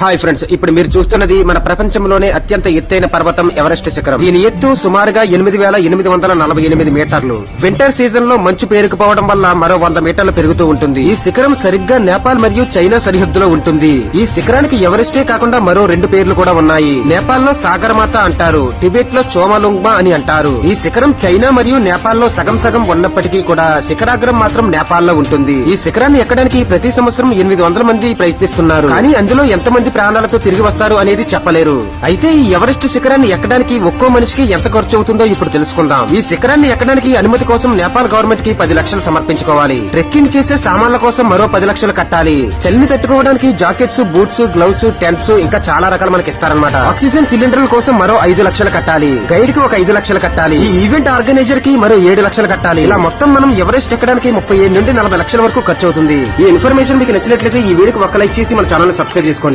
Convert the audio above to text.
Hi friends ఇప్పుడు మీరు చూస్తున్నది మన ప్రపంచంలోనే అత్యంత ఎత్తైన పర్వతం ఎవరెస్ట్ శిఖరం. దీని ఎత్తు సుమారుగా ఎనిమిది వేల ఎనిమిది వందల నలభై ఎనిమిది మీటర్లు. వింటర్ సీజన్లో మంచు పేరుకుపోవడం వల్ల మరో వంద మీటర్లు పెరుగుతూ ఉంటుంది. ఈ శిఖరం సరిగ్గా నేపాల్ మరియు చైనా సరిహద్దులో ఉంటుంది. ఈ శిఖరానికి ఎవరెస్టే కాకుండా మరో రెండు పేర్లు కూడా ఉన్నాయి. నేపాల్లో సాగరమాత అంటారు టిబెట్లో చోమలుంగ్మా అని అంటారు. ఈ శిఖరం చైనా మరియు నేపాల్లో సగం సగం ఉన్నప్పటికీ కూడా శిఖరాగ్రం మాత్రం నేపాల్లో ఉంటుంది. ఈ శిఖరాన్ని ఎక్కడానికి ప్రతి సంవత్సరం ఎనిమిది వందల మంది ప్రయత్నిస్తున్నారు. కానీ అందులో ఎంతమంది ప్రాణాలతో తిరిగి వస్తారు అనేది చెప్పలేరు. అయితే ఈ ఎవరెస్ట్ శిఖరాన్ని ఎక్కడానికి ఒక్కో మనిషికి ఎంత ఖర్చు అవుతుందో ఇప్పుడు తెలుసుకుందాం. ఈ శిఖరాన్ని ఎక్కడానికి అనుమతి కోసం నేపాల్ గవర్నమెంట్కి పది లక్షలు సమర్పించుకోవాలి. ట్రెక్కింగ్ చేసే సామాన్ల కోసం మరో పది లక్షలు కట్టాలి. చలిని తట్టుకోవడానికి జాకెట్స్ బూట్స్ గ్లౌస్ టెంట్స్ ఇంకా చాలా రకాలు మనకి ఇస్తారనమాట ఆక్సిజన్ సిలిండర్ల కోసం మరో ఐదు లక్షలు కట్టాలి. గైడ్కి ఒక ఐదు లక్షలు కట్టాలి. ఈ ఈవెంట్ ఆర్గనైజర్కి మరో ఏడు లక్షలు కట్టాలి. ఇలా మొత్తం మనం ఎవరెస్ట్ ఎక్కడానికి ముప్పై ఏడు నుండి నలభై లక్షల వరకు ఖర్చు అవుతుంది. ఈ ఇన్ఫర్మేషన్ మీకు నచ్చినట్లయితే ఈ వీడియోకి ఒక లైక్ చేసి మన ఛానల్ సబ్స్క్రైబ్ చేసుకోండి.